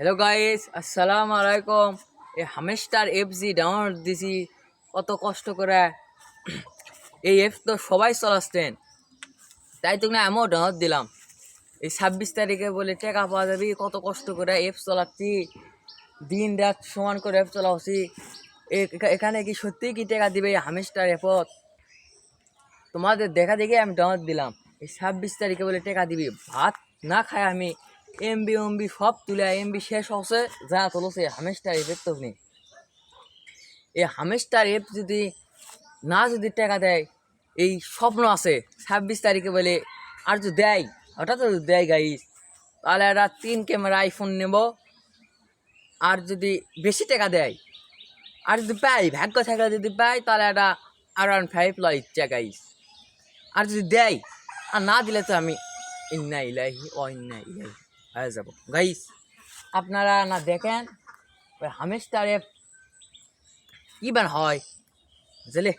Hello guys আসসালামু আলাইকুম এই হামেস্টার এফ জি ডাউনলোড দিছি। কত কষ্ট করে। এই অ্যাপ তো সবাই চলাচ্ছেন। তাই তো না, আমিও ডাউনলোড দিলাম। এই ছাব্বিশ তারিখে বলে টাকা পাওয়া যাবে। কত কষ্ট করে অ্যাপ চালাচ্ছি। দিন রাত সমান করে অ্যাপ চালাচ্ছি। এখানে কি সত্যিই কি টাকা দিবে এই হামেস্টার অ্যাপত তোমাদের দেখা দেখে আমি ডাউনলোড দিলাম। এই ছাব্বিশ তারিখে বলে টাকা দিবি। ভাত না খায় আমি। এমবি এমবি সব তুলে এমবি শেষ হচ্ছে। যা চলছে হামেস্টার এপ তো নেই। এই হামেস্টার এপ যদি না যদি টাকা দেয়, এই স্বপ্ন আছে। ছাব্বিশ তারিখে বলে, আর যদি দেয়, হঠাৎ যদি দেয় গাইস তাহলে একটা তিন ক্যামেরা আইফোন নেব। আর যদি বেশি টাকা দেয়, আর যদি পাই ভাগ্য থাকলে যদি পাই তাহলে একটা আর ওয়ান ফাইভ লয় ইচ্ছা গাইস আর যদি দেয়, আর না দিলে তো আমি, ইন্না ইলাহি ইন্না ইলাহি হয়ে যাব। গাইস আপনারা না দেখেন ওই হামেস্টারে কি বান হয়? বুঝলে?